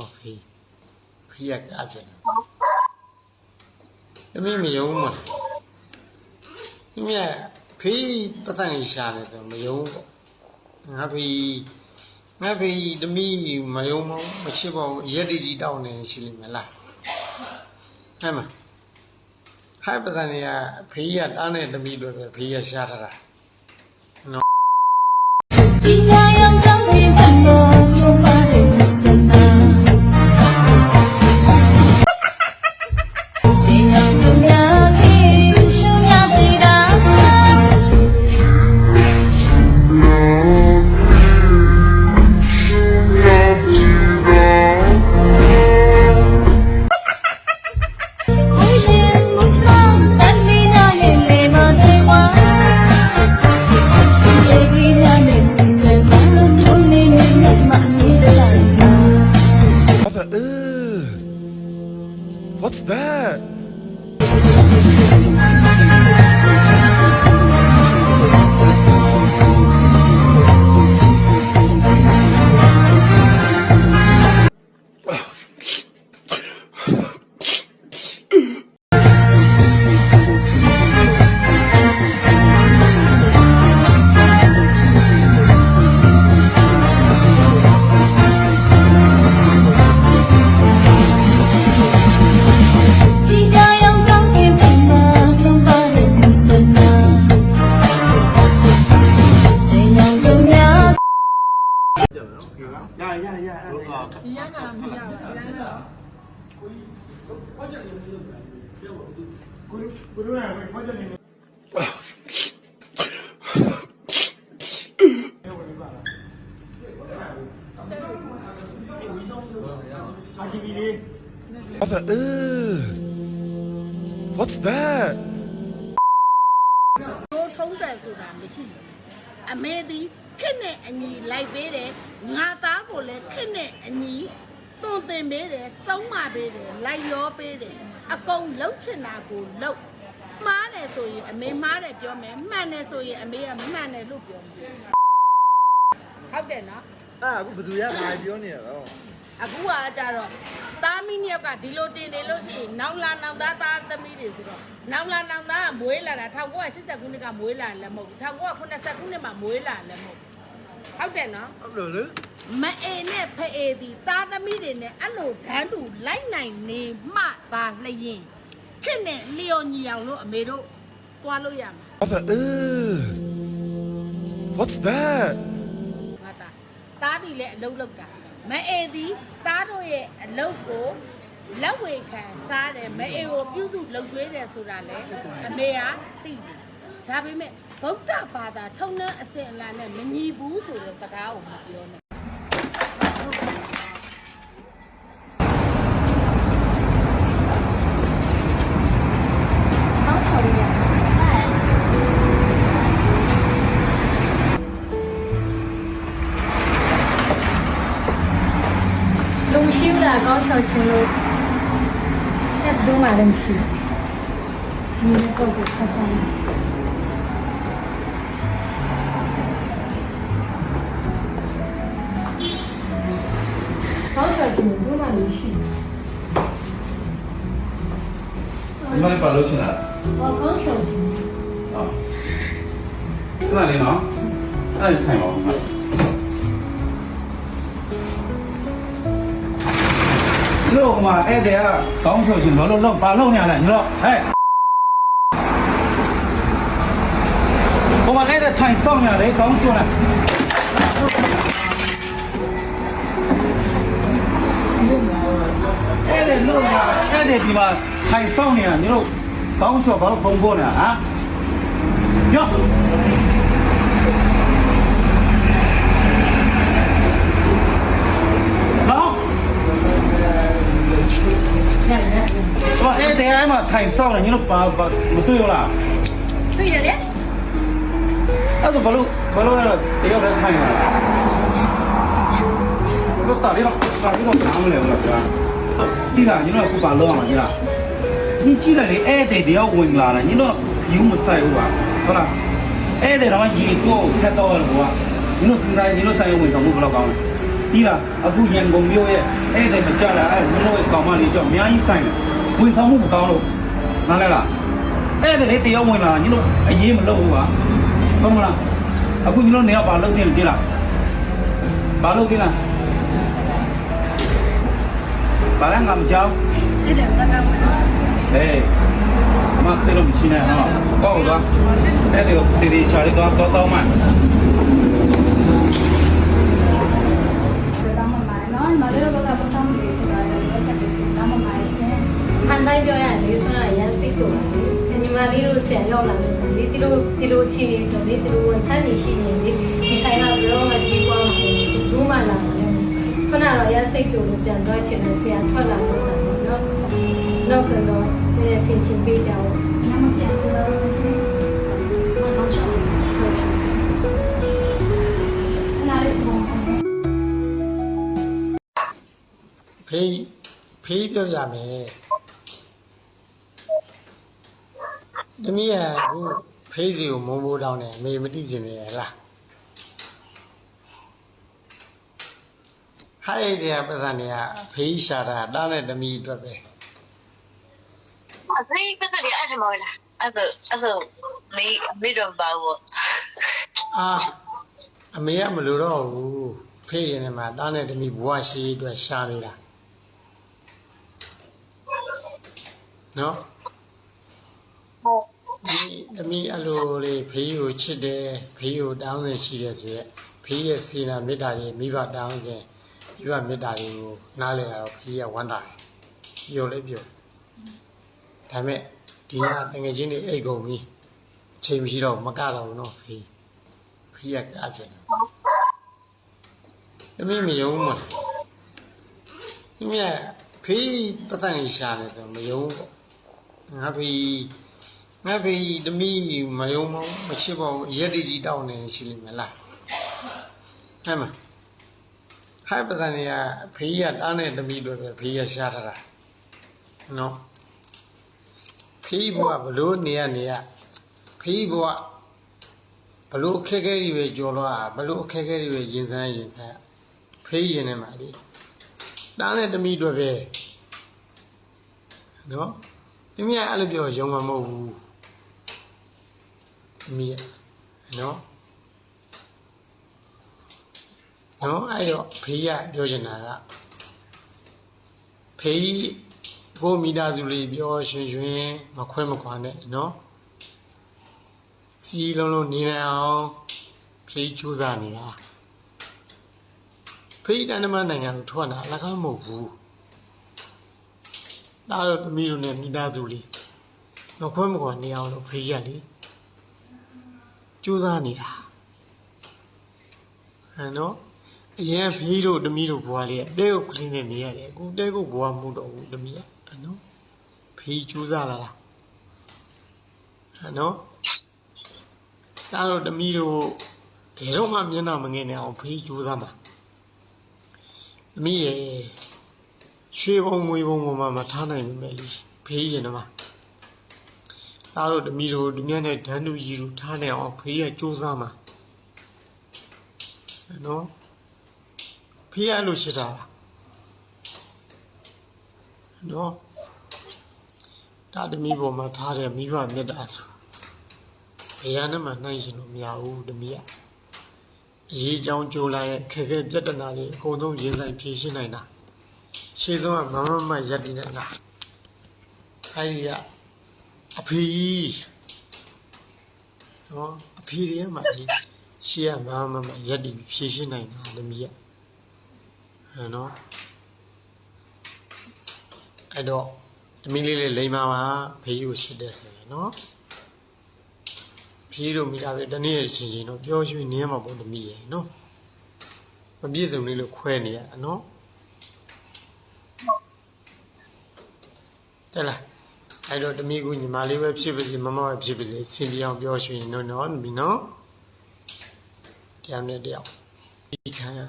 ဟောဖေးဖေးရကားစင်အမေမယုံမလားဒီမြတ်ဖေးပတ်သက်နေရှာတယ်ဆိုမယုံပေါ့ငါဖေးငါဖေးတမီးမယုံမမရှိပါဘူးရက်တီကြီးတောင်းနေရှိ I thought, ugh. What's that? တို့ထုံးတယ်ဆိုတာမရှိဘူးအမေသည် ခက်နဲ့အညီလိုက်ပေးတယ်ငါသားကိုလည်းခက်နဲ့အညီသွန်သင်ပေးတယ်စုံးမပေးတယ်လိုက်ရောပေးတယ်အကုန်လှုပ်ချင်တာကိုလှုပ်မှားတယ်ဆိုရင်အမေမှားတယ်ပြောမယ်မှန်တယ်ဆိုရင်အမေကမှန်တယ်လို့ပြောမယ်ဟုတ်တယ်နော်အဲ့အခုဘယ်သူရငါပြောနေရတော့ အခုကကြတော့သားမီးနှစ်ယောက်ကဒီလိုတင်နေလို့ရှိရင်နောင်လာနောင်သားသားသမီးတွေဆိုတော့နောင်လာနောင်သားကမွေးလာတာ1980ခုနှစ်ကမွေးလာတယ်လည်းမဟုတ်ဘူး1990ခုနှစ်မှာမွေးလာတယ်လည်းမဟုတ်ဘူးဟုတ်တယ်နော်ဟုတ်လို့လေမအေနဲ့ဖအေဒီသားသမီးတွေနဲ့အဲ့လိုဓာန်းတူလိုက်နိုင်နေမှသာလျင်ခင့်နဲ့လျော်ညီအောင်လို့အမေတို့သွားလို့ရမှာ I thought, ugh. What's that? ငါသားသားဒီလည်းအလုပ်လုပ်တာ မအေဒီသားတို့ရဲ့အလုပ်ကိုလက်ဝေခံစားတယ်မအေကိုပြုစုလုပ်ကျွေးတယ်ဆိုတာလေအမေကသိတယ်ဒါပေမဲ့ဗုဒ္ဓဘာသာထုံနှန်းအစဉ်အလာနဲ့မညီဘူးဆိုတဲ့စကားကိုမပြောနဲ့ 到期了都买了你你那照顾太好了你把你把楼起来我刚上去啊。在哪里呢那你看一下我眼，肉嘛，哎对啊，刚手行，肉肉肉，把肉拿来，你说，哎。我们还在谈上面的，刚说呢。哎对肉嘛，哎对地方谈上面，你说刚说刚风波呢啊？哟。 ထိုင်ဆောင်နေညီတို့ပါပါမတွေ့ရလားတွေ့ရလေအဲ့ဒါဘလို့ဘလို့လဲတယောက်လည်းထိုင်လာတော့တာလေးတော့တာလေးတော့နားမလဲဘူးလားကြာကြည့်လားညီတို့ကခုပါလောက်အောင်လားကြည့်လားညီကြည့်လိုက်လေအဲ့တဲ့တယောက်ဝင်လာတာညီတို့ယူမဆိုင်ဘူးပါဟုတ်လားအဲ့တဲ့တော့ရေကိုခတ်တော့လို့ကွာညီတို့စဉ်းစားညီတို့ဆိုင်ဝင်ဆောင်ဖို့ဘလောက်ကောင်းလဲပြီးလားအခုရန်ကုန်မြို့ရဲ့အဲ့တဲ့မကြတာအဲ့ညီတို့ရဲ့ကောင်မလေးကြောင့်အများကြီးဆိုင်ဝင်ဆောင်မှုမကောင်းလို့ နားလဲလားအဲ့ဒီလေတယောက်ဝင်လာညီတို့အရေးမလုပ်ဘူးပါဟုတ်မလားအခုညီတို့နေရာဘာလုပ်နေလဲဒီလားဘာလုပ်ဒီလားဘာလဲငါမကြောက်အဲ့ဒါတက်ကဝင်ဟေးမဆယ်လို့မရှိနဲ့ဟာကောက်သွားအဲ့ဒီကိုတီတီချာလေးတော့တော့တော့မှ ဆိုတော့မမနော်မလေးတို့ကပတ်စံလေးဆိုတာလည်းချက်ပြီးတော့မမရဲ့ရှင် ဟန်တိုင်းပြောရရင်လေဆိုတာရန်စိတ်တူတယ်ညီမလေးတို့ဆရာရောက်လာတယ်လေဒီလိုဒီလိုချီနေဆိုလေဒီလိုဝန်ထမ်းနေရှိနေလေဒီဆိုင်ကဘယ်တော့မှကြီးပွားမှာမဟုတ်ဘူးမှလာတယ်ဆွမ်းတော့ရန်စိတ်တူလို့ပြန်တော့ချင်တယ်ဆရာထွက်လာတော့တယ်နော်နောက်ဆိုတော့ဒီဆင်ချင်ပေးကြအောင်ညမပြန်ဘူးလို့ရှင်ဘာကောင်းချောင်းနားလေးဆုံးဖေးဖေးပြောရမယ် တမီးကအခုဖေးစီကိုမုံမိုးတောင်းနေမေမတိစင်နေရလားဟဲ့တဲ့ပတ်စံတွေကဖေးရှာတာတားတဲ့တမီးအတွက်ပဲဖေးပတ်စံတွေအဲ့ဒီမှာလားအဲ့ဒါအဲ့ဒါမေမေတော့ပါဘူးအာအမေကမလို့တော့ဘူးဖေးရင်ထဲမှာတားတဲ့တမီးဘဝရှိအတွက်ရှာနေတာနော် ဒီတမီးအလိုလေးဖေးကိုချစ်တယ်ဖေးကိုတောင်းနေရှိတယ်ဆိုရက်ဖေးရဲ့စေနာမေတ္တာတွေမိဘတောင်းစဉ်မိဘမေတ္တာတွေကိုနားလည်တာတော့ဖေးကဝမ်းသာတယ်ပြောလဲပြောဒါပေမဲ့ဒီကတငယ်ချင်းတွေအိတ်ကုန်ပြီအချိန်မရှိတော့မကတော့ဘူးနော်ဖေးဖေးကကားချင်တယ်တမီးမယုံဘူးမလားဒီမြတ်ဖေးပတ်သက်နေရှာတယ်ဆိုမယုံဘူးပေါ့ငါဖေး ငါဖေးတမီးမယုံမမချစ်ပါဘူးရက်တကြီးတောင်းနေရှိလိမ့်မယ်လားဟဲ့မဟိုက်ပဒန်ရဖေးရတားနေတမီးတွေပဲဖေးရရှားထားတာနော်ဖေးဘွားဘလို့နေရနေရဖေးဘွားဘလို့အခက်အခဲတွေပဲကြော်လွားဘလို့အခက်အခဲတွေပဲရင်ဆိုင်ရင်ဆိုင်ဖေးရင်နေမှာလေတားနေတမီးတွေပဲနော်တမီးကအဲ့လိုပြောရုံမှာမဟုတ်ဘူးအ မိရနော်နော်အဲ့တော့ဖေးရပြောချင်တာကဖေးကိုမိသားစုလေးပြောရှင်ရှင်မခွဲမခွာနဲ့နော်စီလုံးလုံးနေနိုင်အောင်ဖေးကြိုးစားနေတာဖေးတန်တမန်နိုင်ငံကိုထွက်လာအလကားမဟုတ်ဘူးဒါတော့သမီးတို့နဲ့မိသားစုလေးမခွဲမခွာနေအောင်လို့ဖေးရလေ ကြိုးစားနေတာဟမ်နော်အရင်ဖေးတို့တမီးတို့ဘွားလေးကတဲကိုကလေးနဲ့နေရတယ်အခုတဲကိုဘွားမှုတော့ဘူးတမီးကဟမ်နော်ဖေးကြိုးစားလာတာဟမ်နော်ဒါတော့တမီးတို့ဘယ်တော့မှမျက်နှာမငယ်နဲ့အောင်ဖေးကြိုးစားမှာတမီးရဲ့ရွှေဘုံငွေဘုံပေါ်မှာမထားနိုင်ဘူးမယ်လीဖေးရင်တော့ သားတို့တမီတို့ဒီမြတ်နဲ့ဓာတ်နုကြီးတို့ထားနေအောင်ဖေးရစူးစမ်းမှာနော်ဖေးရလို့ရှိတာလားနော်ဒါတမီပေါ်မှာထားတဲ့မိဘမေတ္တာဆိုဘယ်ရနဲ့မှနှိုင်းရှင်လို့မရဘူးတမီကအရေးကြောင်းကြိုးလိုက်ခက်ခဲပြဿနာတွေအကုန်လုံးရင်ဆိုင်ဖြေရှင်းနိုင်တာရှေ့ဆုံးကမမမရက်တည်နေတာအဲဒီက အဖေကြီးနော်အဖေတွေမှာဒီရှေ့ကမမမရက်တည်ဖြေရှင်းနိုင်တာတမီးကဟဲ့နော်အဲ့တော့တမီးလေးလေးလိမ္မာပါဖေးကိုရှစ်တဲ့ဆိုရင်နော်ဖေးတို့မိသားစုတနေ့ချင်းချင်းတော့ပျော်ရွှင်နေမှာပေါ့တမီးရဲ့နော်မပြည့်စုံလေးလို့ခွဲနေရနော်တဲ့လား အဲ့တော့တမီးကူညီမလေးပဲဖြစ်ပါစေမမပဲဖြစ်ပါစေစင်ပြအောင်ပြောရွှင်နော်နော်မီနော်တရားနဲ့တရားဒီခံရ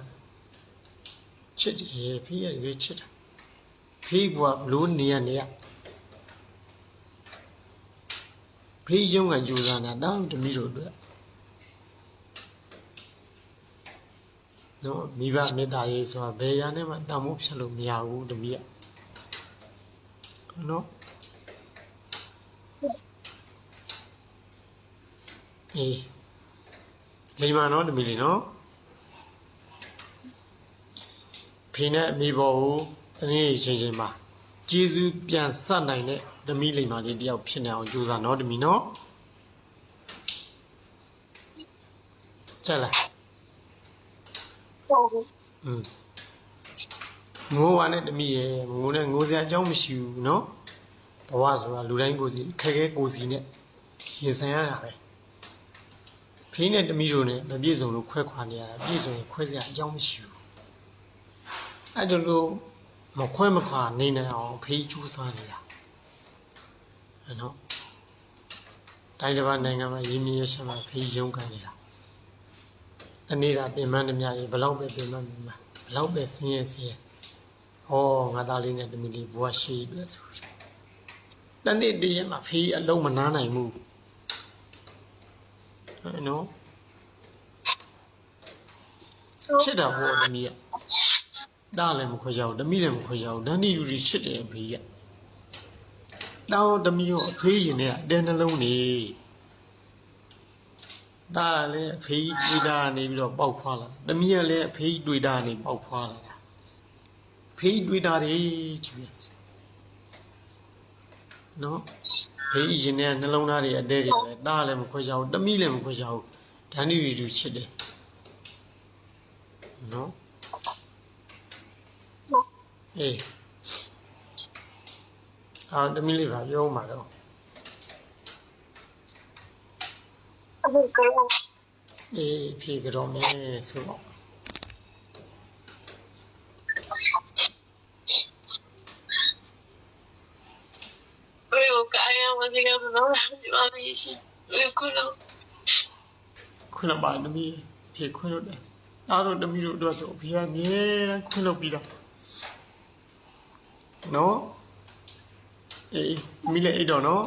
ချစ်တယ်ဖေးရလေချစ်တာဖေးဘွားဘလို့နေရနေရဖေးရုံးကကြိုးစားတာတောင်းတမီးတို့အတွက်နော်မိဘမေတ္တာရေးဆိုတာဘယ်ရနဲ့မှတောင်းဖို့ဖြစ်လို့မရဘူးတမီးကနော် အေးလိမ္မာနော်တမီလီနော်ဖီနဲ့မိဘကိုတနည်းချင်းချင်းပါကျေးဇူးပြန်ဆက်နိုင်တဲ့တမီလိမ္မာလေးတယောက်ဖြစ်နေအောင်ကြိုးစားနော်တမီနော်ချက်လားဟုတ်ဘူးอืมငိုးဝါနဲ့တမီရဲ့ငိုးနဲ့ငိုးစရာအကြောင်းမရှိဘူးနော်ဘဝဆိုတာလူတိုင်းကိုစီအခက်အခဲကိုစီနဲ့ရင်ဆိုင်ရတာပဲ ဖေးနဲ့တမိတို့နဲ့မပြည့်စုံလို့ခွဲခွာနေရတာပြည့်စုံရင်ခွဲစရာအကြောင်းမရှိဘူးအဲ့ဒါလို့မခွဲမခွာနေနိုင်အောင်ဖေးကျူးစားနေတာအဲ့နော်တိုင်းတစ်ပါးနိုင်ငံမှာရင်းမြစ်ရရှမ်းမှာဖေးရုန်းကန်နေတာတနေ့တာပြင်ပန်းသမျှကြီးဘလောက်ပဲပြင်ပန်းပြင်ပန်းဘလောက်ပဲဆင်းရဲဆင်းရဲဟောငါသားလေးနဲ့တမီလေးဘွားရှိအတွက်ဆိုရတနေ့တည်းရမှာဖေးအလုံးမနားနိုင်ဘူးအဲ့ နော်ချစ်တာဘောတမီးကဒါလည်းမခွဲကြဘူးတမီးလည်းမခွဲကြဘူးဒန်ဒီယူရီချစ်တယ်အဖေကတောင်းတမီးကိုအဖေးရင်နဲ့အတဲနှလုံးနေဒါလည်းအဖေကြီးတွေ့တာနေပြီးတော့ပေါက်ဖွာလာတမီးကလည်းအဖေကြီးတွေ့တာနေပေါက်ဖွာလာတာဖေးကြီးတွေ့တာတွေချူရနော် ဖေးကြီးရင်ထဲကနှလုံးသားတွေအတဲတွေလည်းဒါလည်းမခွဲချဘူးတမီးလည်းမခွဲချဘူးဒန်ဒီရီတူချစ်တယ်နော်အေးအာတမီးလေးပါပြောမှာတော့အခုကတော့အေးဖြေကြတော့မယ်ဆိုတော့ ဘယ်ကိုကာယဝစီကတော့ ဒီမှာရှိဘယ်ကိုလို့ခွင့်လို့ပါတမီးဖြေခွင့်လို့တယ်အားတော့တမီးတို့အတွက်ဆိုအဖေကအမြဲတမ်းခွင့်လို့ပြီးတော့နော်အေးတမီးလည်းအိတ်တော့နော်